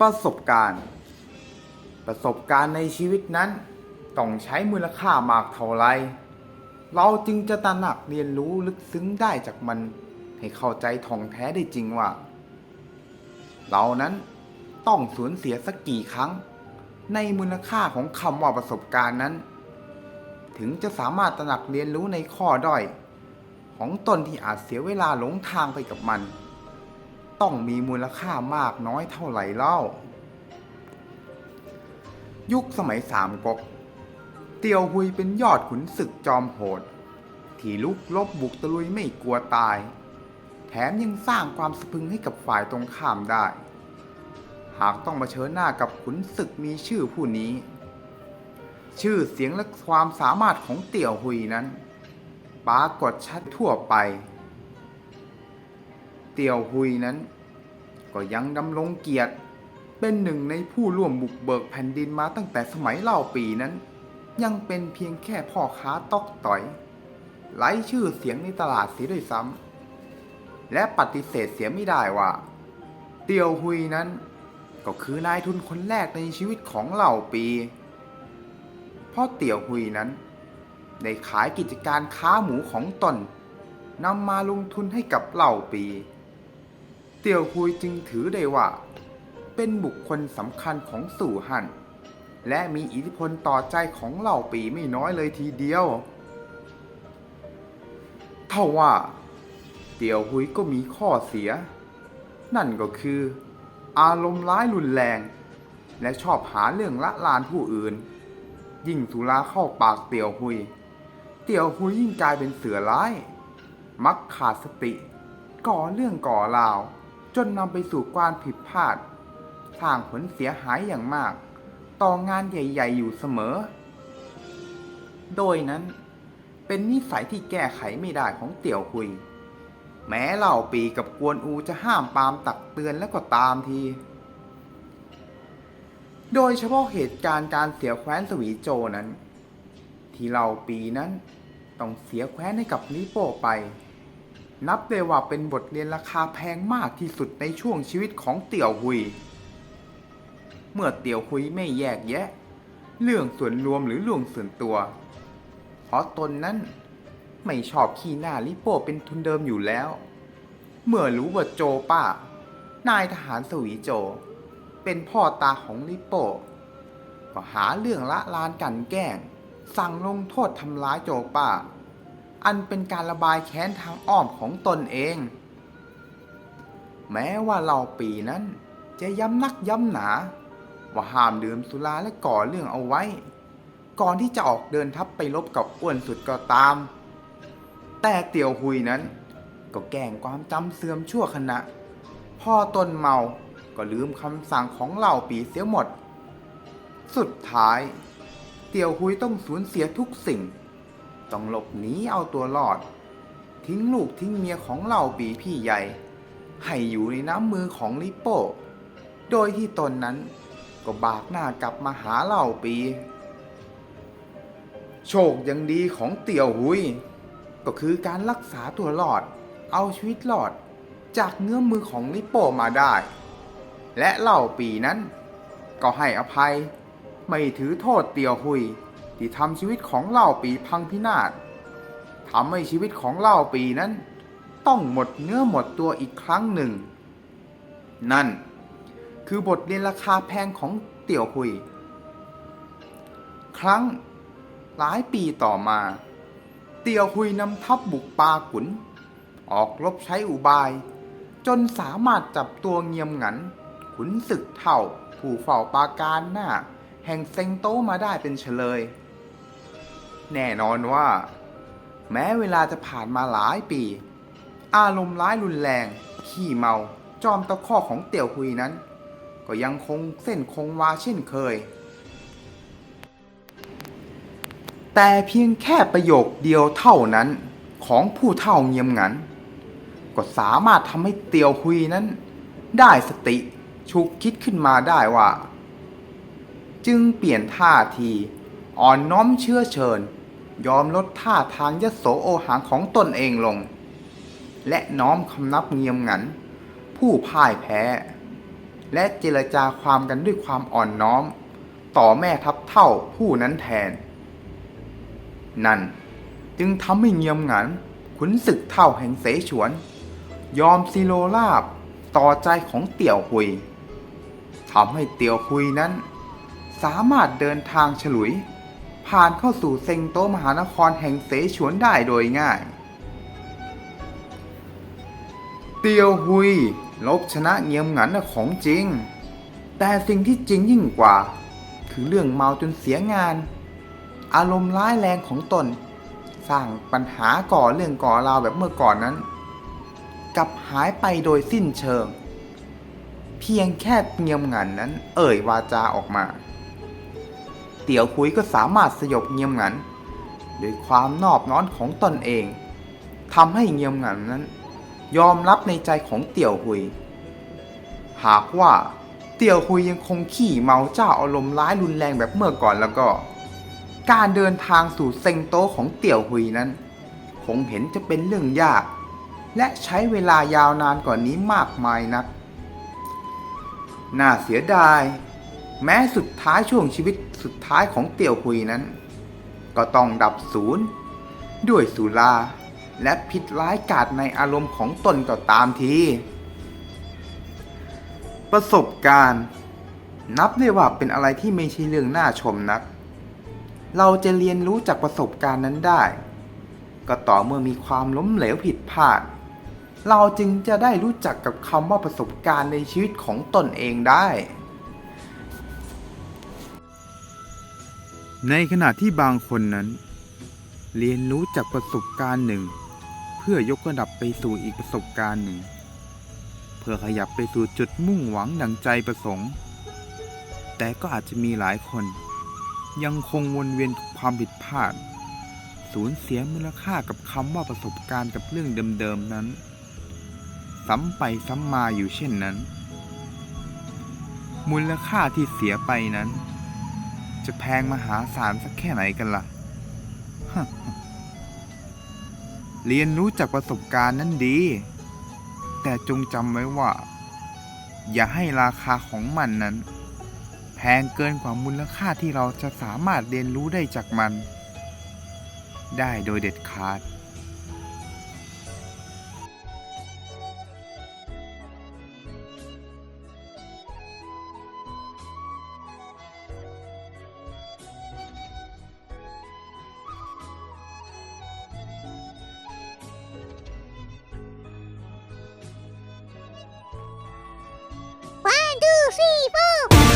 ประสบการณ์ ประสบการณ์ในชีวิตนั้น ต้องใช้มูลค่ามากเท่าไร เราจึงจะตระหนักเรียนรู้ลึกซึ้งได้จากมัน ให้เข้าใจท่องแท้ได้จริงว่า เรานั้นต้องสูญเสียสักกี่ครั้ง ในมูลค่าของคำว่าประสบการณ์นั้น ถึงจะสามารถตระหนักเรียนรู้ในข้อด้อย ของตนที่อาจเสียเวลาหลงทางไปกับมัน ต้องมีมูลค่ามากน้อยเท่าไหร่เล่า ยุคสมัยสามก๊กเตียวหุยเป็นยอดขุนศึกจอมโหด ที่ลุกลบบุกตะลุยไม่กลัวตาย แถมยังสร้างความสะพึงให้กับฝ่ายตรงข้ามได้ หากต้องมาเชิญหน้ากับขุนศึกมีชื่อผู้นี้ ชื่อเสียงและความสามารถของเตี่ยวหุยนั้นปรากฏชัดทั่วไป เตียวหุยนั้น ก็ยังดำรงเกียรติ เป็นหนึ่งในผู้ร่วมบุกเบิกแผ่นดินมาตั้งแต่สมัยเล่าปีนั้น ยังเป็นเพียงแค่พ่อค้าตอกต่อยไร้ชื่อเสียงในตลาดเสียด้วยซ้ำและปฏิเสธเสียไม่ได้ว่า เตียวหุยนั้น ก็คือนายทุนคนแรกในชีวิตของเหล่าปีเพราะเตียวหุยนั้นได้ขายกิจการค้าหมูของตนนำมาลงทุนให้กับเหล่าปี เตียวหุยจึงถือได้ว่า เป็นบุคคลสำคัญของสู่ฮั่นและมีอิทธิพลต่อใจของเหล่าปีไม่น้อยเลยทีเดียวเท่าว่า เตียวหุยก็มีข้อเสีย นั่นก็คือ อารมณ์ร้ายรุนแรง และชอบหาเรื่องละลานผู้อื่น ยิ่งสุราเข้าปากเตียวหุย เตียวหุยยิ่งกลายเป็นเสือร้าย มักขาดสติ ก่อเรื่องก่อราว จนนำไปสู่ความผิดพลาดสร้างผลเสียหายอย่างมาก ต่องานใหญ่ ๆ อยู่เสมอ โดยนั้นเป็นนิสัยที่แก้ไขไม่ได้ของเตี่ยวหุย แม้เหล่าปีกับกวนอูจะห้ามปามตักเตือนแล้วก็ตามที โดยเฉพาะเหตุการณ์การเสียแคว้นสวีโจนั้น ที่เหล่าปีนั้นต้องเสียแคว้นให้กับลิโป้ไป นับได้ว่าเป็นบทเรียนราคาแพงมากที่สุดในช่วงชีวิตของเตี่ยวหุย เมื่อเตี่ยวหุยไม่แยกแยะ เรื่องส่วนรวมหรือเรื่องส่วนตัว เพราะตนนั้นไม่ชอบขี้หน้าลิโป้เป็นทุนเดิมอยู่แล้ว เมื่อรู้ว่าโจป้า นายทหารสวีโจ เป็นพ่อตาของลิโป้ก็หาเรื่องละลานกันแกล้ง สั่งลงโทษทำร้ายโจป้า อันเป็นการระบายแค้นทางอ้อมของตนเอง แม้ว่าเหล่าปีนั้น จะย้ำนักย้ำหนา ว่าห้ามดื่มสุราและก่อเรื่องเอาไว้ ก่อนที่จะออกเดินทัพไปรบกับอ้วนสุดก็ตาม แต่เตียวหุยนั้น ก็แกล้งความจำเสื่อมชั่วขณะ พ่อตนเมาก็ลืมคำสั่งของเหล่าปีเสียหมด สุดท้าย เตียวหุยต้องสูญเสียทุกสิ่ง ต้องหลบหนีเอาตัวรอด ทิ้งลูกทิ้งเมียของเหล่าปีพี่ใหญ่ ให้อยู่ในน้ำมือของลิโป้ โดยที่ตนนั้นก็บากหน้ากลับมาหาเหล่าปี โชคยังดีของเตี่ยวหุย ก็คือการรักษาตัวรอด เอาชีวิตรอดจากเงื้อมมือของลิโป้มาได้ และเหล่าปีนั้น ก็ให้อภัย ไม่ถือโทษเตียวหุย ที่ทำชีวิตของเล่าปีพังพินาศทำให้ชีวิตของเล่าปีนั้น ต้องหมดเนื้อหมดตัวอีกครั้งหนึ่ง นั่นคือบทเรียนราคาแพงของเตี่ยวหุย ครั้งหลายปีต่อมา เตี่ยวหุยนำทัพบุกปาขุน ออกรบใช้อุบาย จนสามารถจับตัวเงียมหงัน ขุนศึกเท่า ผู้เฝ้าปาการหน้า แห่งเซงโตมาได้เป็นเฉลย แน่นอนว่า แม้เวลาจะผ่านมาหลายปี อารมณ์ร้ายรุนแรง ขี้เมา จอมตะข้อของเตี่ยวหุยนั้น ก็ยังคงเส้นคงวาเช่นเคย แต่เพียงแค่ประโยคเดียวเท่านั้นของผู้เท่าเงียมงัน ก็สามารถทำให้เตียวหุยนั้น ได้สติฉุกคิดขึ้นมาได้ว่า จึงเปลี่ยนท่าทีอ่อนน้อมเชื่อเชิญ ยอมลดท่าทางยโสโอหังของตนเองลง และน้อมคำนับเงียมงัน ผู้พ่ายแพ้ และเจรจาความกันด้วยความอ่อนน้อม ต่อแม่ทัพเท่าผู้นั้นแทน นั่นจึงทำให้เงียมงันขุนศึกเท่าแห่งเสฉวน ยอมซิโลลาบต่อใจของเตี่ยวหุยทำให้เตี่ยวหุยนั้น สามารถเดินทางฉลุย ผ่านเข้าสู่เซงโตมหานครแห่งเสฉวนได้โดยง่าย เตียวหุยลบชนะเงียมหงันของจริง แต่สิ่งที่จริงยิ่งกว่า คือเรื่องเมาจนเสียงาน อารมณ์ร้ายแรงของตน สร้างปัญหาก่อเรื่องก่อราวแบบเมื่อก่อนนั้นกลับหายไปโดยสิ้นเชิง เพียงแค่เงียมหงันนั้นเอ่ยวาจาออกมา เตี๋ยวคุยก็สามารถสยบเงียมงันด้วยความนอบน้อนของตนเองทำให้เงียมงันนั้น ยอมรับในใจของเตี่ยวหุย หากว่าเตี่ยวหุยยังคงขี่เมาเจ้าอารมณ์ร้ายรุนแรงแบบเมื่อก่อนแล้วก็ การเดินทางสู่เซงโตของเตี่ยวหุยนั้น คงเห็นจะเป็นเรื่องยาก และใช้เวลายาวนานกว่านี้มากมายนัก น่าเสียดาย แม้สุดท้ายช่วงชีวิตสุดท้ายของเตี่ยวหุยนั้น ก็ต้องดับศูนย์ ด้วยสุราและพิษร้ายกาจในอารมณ์ของตนก็ตามที ประสบการณ์ นับได้ว่าเป็นอะไรที่ไม่ใช่เรื่องน่าชมนัก เราจะเรียนรู้จากประสบการณ์นั้นได้ ก็ต่อเมื่อมีความล้มเหลวผิดพลาด เราจึงจะได้รู้จักกับคำว่าประสบการณ์ในชีวิตของตนเองได้ ในขณะที่บางคนนั้น เรียนรู้จากประสบการณ์หนึ่ง เพื่อยกระดับไปสู่อีกประสบการณ์หนึ่ง เพื่อขยับไปสู่จุดมุ่งหวังดังใจประสงค์ แต่ก็อาจจะมีหลายคน ยังคงวนเวียนกับความผิดพลาด สูญเสียมูลค่ากับคำว่าประสบการณ์กับเรื่องเดิมๆนั้น ซ้ำไปซ้ำมาอยู่เช่นนั้น มูลค่าที่เสียไปนั้น จะแพงมหาศาลสักแค่ไหนกันล่ะ เรียนรู้จากประสบการณ์นั้นดี แต่จงจำไว้ว่า อย่าให้ราคาของมันนั้น แพงเกินกว่ามูลค่าที่เราจะสามารถเรียนรู้ได้จากมัน ได้โดยเด็ดขาด 释放。